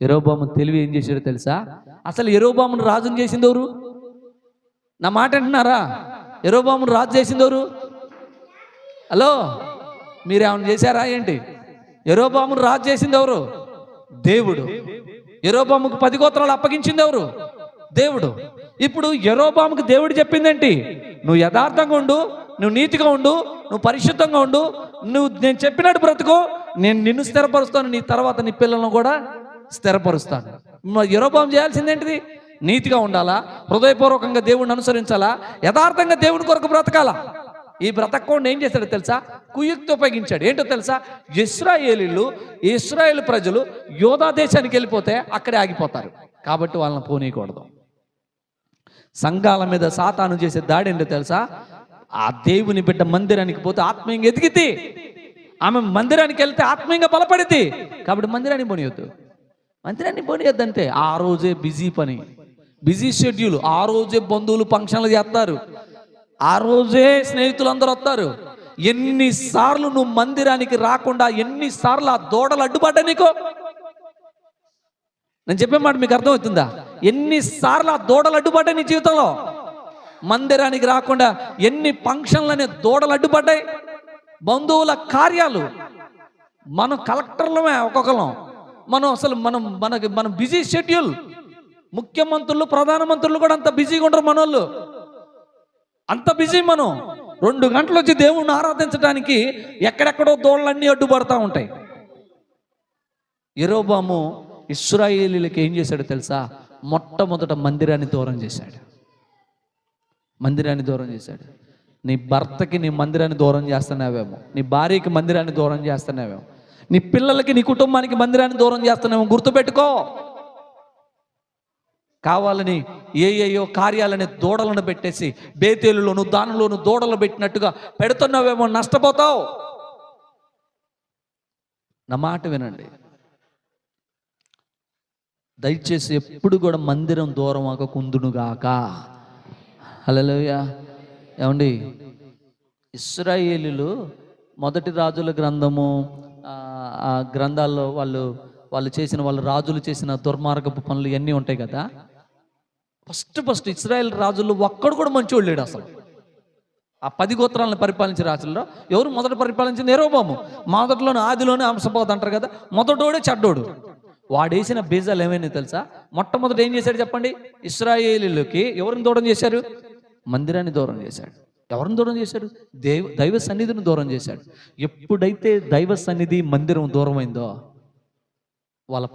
ఎరోబాము తెలివి ఏం చేశాడో తెలుసా? అసలు ఎరోబామును రాజుని చేసింది ఎవరు? నా మాట అంటున్నారా ఎరోబామును రాజు చేసింది ఎవరు? హలో ఏమైనా చేశారా ఏంటి? ఎరోబామును రాజు చేసింది ఎవరు? దేవుడు. ఎరోబాముకు పది గోత్రాలు అప్పగించింది ఎవరు? దేవుడు. ఇప్పుడు ఎరోబాముకు దేవుడు చెప్పిందేంటి? నువ్వు యథార్థంగా ఉండు నువ్వు నీతిగా ఉండు నువ్వు పరిశుద్ధంగా ఉండు నువ్వు నేను చెప్పినట్టు బ్రతుకు నేను నిన్ను స్థిరపరుస్తాను నీ తర్వాత నీ పిల్లలను కూడా స్థిరపరుస్తాడు. మరి చేయాల్సింది చేయాల్సిందేంటిది? నీతిగా ఉండాలా? హృదయపూర్వకంగా దేవుడిని అనుసరించాలా? యథార్థంగా దేవుని కొరకు బ్రతకాలా? ఈ బ్రతకకుండా ఏం చేశాడో తెలుసా? కుయుక్తి ఉపయోగించాడు. ఏంటో తెలుసా? ఇస్రాయేలీలు ఇస్రాయేల్ ప్రజలు యోధా దేశానికి వెళ్ళిపోతే అక్కడే ఆగిపోతారు. కాబట్టి వాళ్ళని పోనీయకూడదు. సంఘాల మీద సాతాను చేసే దాడి ఏంటో తెలుసా? ఆ దేవుని బిడ్డ మందిరానికి పోతే ఆత్మీయంగా ఎదిగితే ఆమె మందిరానికి వెళ్తే ఆత్మీయంగా బలపడితే కాబట్టి మందిరానికి పోనీయొద్దు. మందిరాన్ని పోనీయొద్దు అంటే ఆ రోజే బిజీ పని. బిజీ షెడ్యూల్ ఆ రోజే బంధువులు ఫంక్షన్లు చేస్తారు. ఆ రోజే స్నేహితులు అందరూ వస్తారు. ఎన్నిసార్లు నువ్వు మందిరానికి రాకుండా ఎన్నిసార్లు ఆ దూడలు అడ్డుపడ్డా నీకు? నేను చెప్పే మాట మీకు అర్థమవుతుందా? ఎన్నిసార్లు ఆ దూడలు అడ్డుపడ్డాయి నీ జీవితంలో? మందిరానికి రాకుండా ఎన్ని ఫంక్షన్లనే దూడలు అడ్డుపడ్డాయి? బంధువుల కార్యాలు. మనం కలెక్టర్లమే ఒక్కొక్కలం మనం అసలు మనం మనకి మనం బిజీ షెడ్యూల్. ముఖ్యమంత్రులు ప్రధానమంత్రులు కూడా అంత బిజీగా ఉండరు మనోళ్ళు. అంత బిజీ మనం. రెండు గంటలు వచ్చి దేవుణ్ణి ఆరాధించడానికి ఎక్కడెక్కడో దోళ్ళన్నీ అడ్డుపడతా ఉంటాయి. ఎరోబాము ఇస్రాయేలీలకి ఏం చేశాడో తెలుసా? మొట్టమొదట మందిరాన్ని దూరం చేశాడు. మందిరాన్ని దూరం చేశాడు. నీ భర్తకి నీ మందిరాన్ని దూరం చేస్తున్నావేమో. నీ భార్యకి మందిరాన్ని దూరం చేస్తున్నావేమో. నీ పిల్లలకి నీ కుటుంబానికి మందిరాన్ని దూరం చేస్తున్నావేమో గుర్తుపెట్టుకో. కావాలని ఏ ఏయో కార్యాలని దూడలను పెట్టేసి బేతేలులోను దానిలోను దూడలు పెట్టినట్టుగా పెడుతున్నావేమో నష్టపోతావు. నా మాట వినండి. దయచేసి ఎప్పుడు కూడా మందిరం దూరం అక కుందునుగాక హలోయా ఏమండి? ఇస్రాయేలీలు మొదటి రాజుల గ్రంథము ఆ, గ్రంథాల్లో వాళ్ళు వాళ్ళు చేసిన వాళ్ళు రాజులు చేసిన దుర్మార్గపు పనులు ఇవన్నీ ఉంటాయి కదా. ఫస్ట్ ఫస్ట్ ఇస్రాయల్ రాజులు ఒక్కడు కూడా మంచివాడు లేడు అసలు. ఆ పది గోత్రాలను పరిపాలించే రాజుల్లో ఎవరు మొదట పరిపాలించింది ఎరోబాము మొదట్లోనే ఆదిలోనే అంశపోదు అంటారు కదా మొదటోడే చెడ్డోడు. వాడేసిన బీజాలు ఏమైనా తెలుసా? మొట్టమొదట ఏం చేశాడు చెప్పండి? ఇస్రాయేలీలకి ఎవరిని దూరం చేశారు? మందిరాన్ని దూరం చేశాడు. ఎవరిని దూరం చేశాడు? దైవ దైవ సన్నిధిని దూరం చేశాడు. ఎప్పుడైతే దైవ సన్నిధి మందిరం దూరమైందో వాళ్ళ